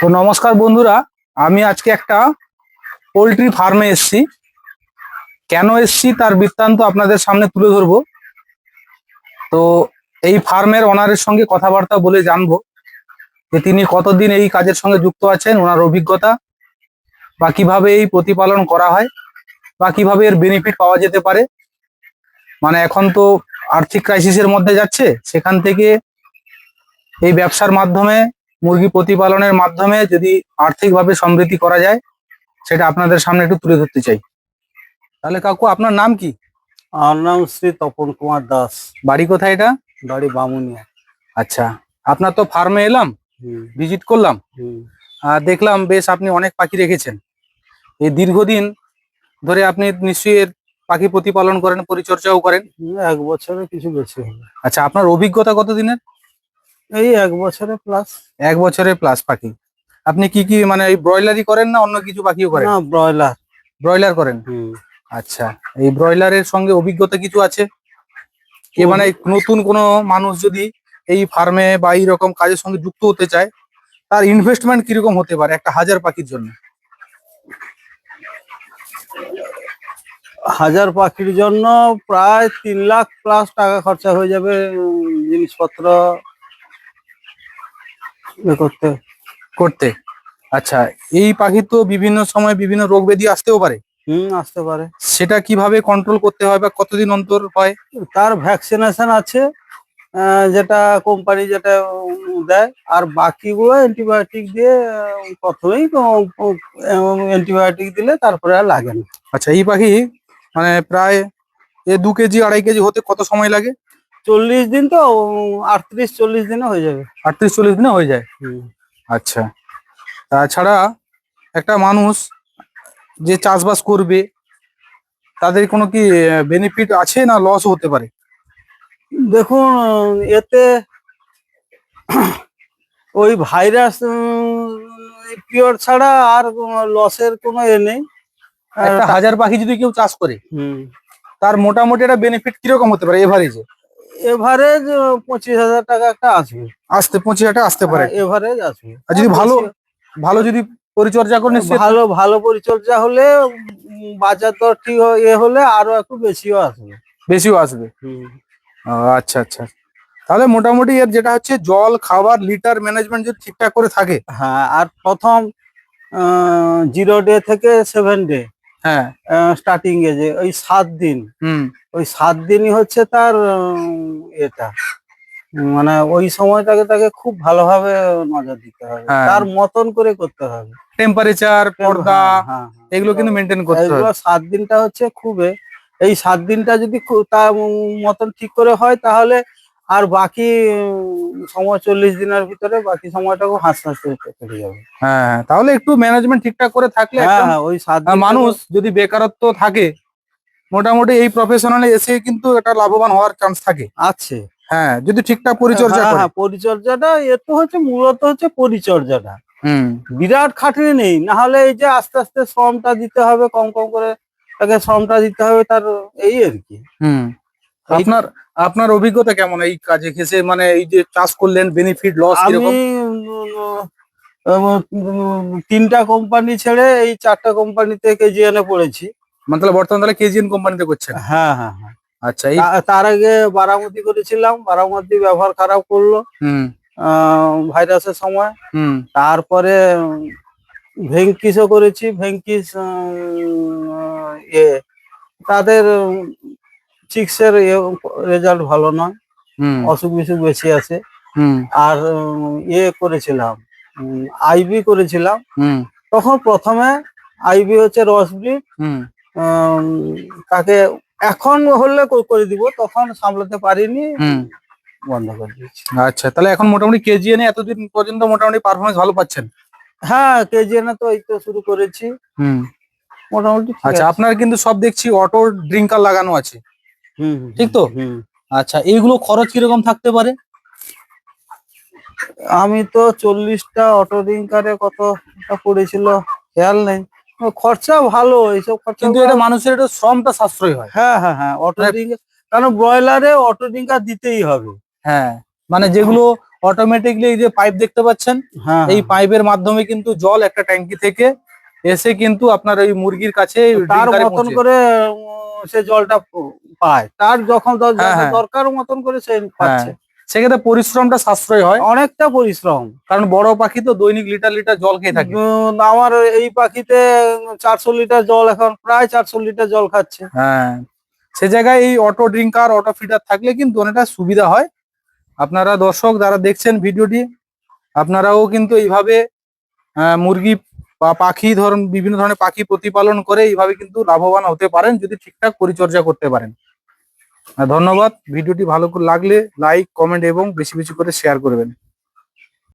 তো নমস্কার বন্ধুরা, আমি আজকে একটা পোলট্রি ফার্মে এসেছি। কেন এসেছি তার বৃত্তান্ত আপনাদের সামনে তুলে ধরবো। তো এই ফার্মের ওনারের সঙ্গে কথাবার্তা বলে জানব যে তিনি কতদিন এই কাজের সঙ্গে যুক্ত আছেন, ওনার অভিজ্ঞতা, বা কীভাবে এই প্রতিপালন করা হয়, বা কীভাবে এর বেনিফিট পাওয়া যেতে পারে। মানে এখন তো আর্থিক ক্রাইসিসের মধ্যে যাচ্ছে, সেখান থেকে এই ব্যবসার মাধ্যমে মুরগি প্রতিপালনের মাধ্যমে যদি আর্থিকভাবে সমৃদ্ধি করা যায় সেটা আপনাদের সামনে একটু তুলে ধরতে চাই। তাহলে কাকু আপনার নাম কি? আমার নাম শ্রী তপন কুমার দাস। বাড়ি কোথায় এটা? বাড়ি বামুনিয়া। আচ্ছা আপনার তো ফার্মে এলাম ভিজিট করলাম। আর দেখলাম বেশ আপনি অনেক পাখি রেখেছেন। এই দীর্ঘদিন ধরে আপনি নিশ্চয়ই এর পাখি প্রতিপালন করেন পরিচর্যাও করেন। এক বছরে কিছু বেশি হবে। আচ্ছা আপনার অভিজ্ঞতা কতদিনের? এই এক বছরে প্লাস এক বছরের প্লাস পাখি আপনি কি কি মানে এই ব্রয়লারই করেন না অন্য কিছু পাখিও করেন? না ব্রয়লার ব্রয়লার করেন? আচ্ছা এই ব্রয়লারের সঙ্গে অভিজ্ঞতা কিছু আছে? এ মানে নতুন কোনো মানুষ যদি এই ফার্মে বা এই রকম কাজের সঙ্গে যুক্ত হতে চায় তার ইনভেস্টমেন্ট কীরকম হতে পারে একটা হাজার পাখির জন্য? হাজার পাখির জন্য প্রায় তিন লাখ প্লাস টাকা খরচা হয়ে যাবে জিনিসপত্র। করতে। করতে। আচ্ছা এই পাখি তো বিভিন্ন সময় বিভিন্ন রোগ ব্যাধি আসতেও পারে। হুম আসতে পারে। সেটা কীভাবে কন্ট্রোল করতে হয় বা কতদিন অন্তর হয়? তার ভ্যাকসিনেশন আছে যেটা কোম্পানি যেটা দেয়। আর বাকিগুলো অ্যান্টিবায়োটিক দিয়ে প্রথমেই অ্যান্টিবায়োটিক দিলে তারপরে আর লাগে না। আচ্ছা এই পাখি মানে প্রায় এ দু কেজি আড়াই কেজি হতে কত সময় লাগে? চল্লিশ দিন তো আটত্রিশ চল্লিশ দিনে হয়ে যাবে। আটত্রিশ চল্লিশ দিনে হয়ে যায়? আচ্ছা। তাছাড়া একটা মানুষ যে চাষবাস করবে তাদের কোনো কি বেনিফিট আছে না লস হতে পারে? দেখুন এতে ওই ভাইরাস পিওর ছাড়া আর লসের কোনো এ নেই। একটা হাজার পাখি যদি কেউ চাষ করে হুম। তার মোটামুটি একটা বেনিফিট কীরকম হতে পারে এভারেজে এভারেজ পঁচিশ হাজার টাকা একটা আসবে। আসতে পঁচিশ হাজার টাকা আসতে পারে। এভারেজ আসবে। আর যদি ভালো ভালো যদি পরিচর্যা করে ভালো ভালো পরিচর্যা হলে বাজার দর ঠিক এ হলে আরও একটু বেশিও আসবে। বেশিও আসবে। আচ্ছা আচ্ছা। তাহলে মোটামুটি এর যেটা হচ্ছে জল খাবার লিটার ম্যানেজমেন্ট যদি ঠিকঠাক করে থাকে। হ্যাঁ আর প্রথম জিরো ডে থেকে সেভেন ডে হ্যাঁ। স্টার্টিং এ যে ওই সাত দিন। হুম। ওই সাত দিনই হচ্ছে তার এটা। মানে ওই সময়টাকে তাকে খুব ভালোভাবে নজর দিতে হবে। হ্যাঁ। তার মতন করে করতে হবে। টেম্পারেচার পর্দা হ্যাঁ, হ্যাঁ, হ্যাঁ। এগুলো কিন্তু মেনটেন করতে হবে। এগুলো সাত দিনটা হচ্ছে খুবই এই সাত দিনটা যদি তার মতন ঠিক করে হয় তাহলে আর বাকি সময় চল্লিশ দিনের ভিতরে বাকি সময়টাকে হাসতে হাসতে কেটে যাবে। হ্যাঁ হ্যাঁ, তাহলে একটু ম্যানেজমেন্ট ঠিকঠাক করে থাকলে হ্যাঁ হ্যাঁ ওই মানুষ যদি বেকারত্ব থাকে মোটামুটি এই প্রফেশনালে এসে কিন্তু এটা লাভবান হওয়ার চান্স থাকে। আছে। হ্যাঁ যদি ঠিকঠাক পরিচর্যা হ্যাঁ, হ্যাঁ, পরিচর্যাটা এ তো হচ্ছে মূলত হচ্ছে পরিচর্যাটা। হুম। বিরাট খাটনি নেই না হলে এই যে আস্তে আস্তে শ্রমটা দিতে হবে কম কম করে তাকে শ্রমটা দিতে হবে তার এই আর কি। হুম। আপনার আপনার অভিজ্ঞতা কেমন এই কাজে ঘেসে মানে এই যে চাষ করলেন বেনিফিট লস তিনটা কোম্পানি ছেড়ে এই চারটা কোম্পানিতে কেজিএনে পড়েছি। মানে বর্তমানে তাহলে কেজিএন কোম্পানিতে করছেন? হ্যাঁ হ্যাঁ হ্যাঁ। আচ্ছা তার আগে বারামতি করেছিলাম বারামতি ব্যবহার খারাপ করল ভাইরাসের সময়। তারপরে ভেঙ্কিসও করেছি ভেঙ্কিস তাদের চিক্সের রেজাল্ট ভালো নয়। হুম। অসুখ বিসুখ বেশি আছে। হুম। আর ইয়ে করেছিলাম আইবি করেছিলাম। হুম। তখন প্রথমে আইবি হচ্ছে রসব্লিড হুম। তাকে এখন হলে করে দিব তখন সামলাতে পারিনি। হুম। বন্ধ করে দিয়েছি। আচ্ছা তাহলে এখন মোটামুটি কেজিএনে এতদিন পর্যন্ত মোটামুটি পারফরমেন্স ভালো পাচ্ছেন? হ্যাঁ কেজিএনে তো এই তো শুরু করেছি। হুম। মোটামুটি আচ্ছা আপনার কিন্তু সব দেখছি অটো ড্রিঙ্কার লাগানো আছে। ঠিক তো? আচ্ছা এইগুলো খরচ কীরকম থাকতে পারে? আমি তো চল্লিশটা অটো রিঙ্কারে কত পড়েছিল খেয়াল নেই। খরচা ভালো এইসব খরচা কিন্তু এটা মানুষের একটু শ্রমটা সাশ্রয় হয়। হ্যাঁ হ্যাঁ হ্যাঁ অটো মানে- রিঙ্কার কারণ ব্রয়লারে অটো রিঙ্কার দিতেই হবে। হ্যাঁ মানে যেগুলো অটোমেটিকলি এই যে পাইপ দেখতে পাচ্ছেন হ্যাঁ এই পাইপের মাধ্যমে কিন্তু জল একটা ট্যাঙ্কি থেকে এসে কিন্তু আপনার ওই মুরগির কাছে তার মতন করে সে জলটা পায়। তার যখন হ্যাঁ, হ্যাঁ। দরকার মতন করে সে পাচ্ছে। সেক্ষেত্রে পরিশ্রমটা সাশ্রয় হয়। অনেকটা পরিশ্রম। কারণ বড় পাখি তো দৈনিক লিটার লিটার জল খেয়ে থাকে। আমার এই পাখিতে চারশো লিটার জল এখন প্রায় চারশো লিটার জল খাচ্ছে। হ্যাঁ। সে জায়গায় এই অটো ড্রিঙ্কার অটো ফিডার থাকলে কিন্তু অনেকটা সুবিধা হয়। আপনারা দর্শক যারা দেখছেন ভিডিওটি আপনারাও কিন্তু এইভাবে আহ, মুরগি বা পাখি ধরুন, বিভিন্ন ধরনের পাখি প্রতিপালন করে এইভাবে কিন্তু লাভবান হতে পারেন, যদি ঠিকঠাক পরিচর্যা করতে পারেন। ধন্যবাদ। ভিডিওটি ভালো লাগলে লাইক, কমেন্ট এবং বেশি বেশি করে শেয়ার করবেন।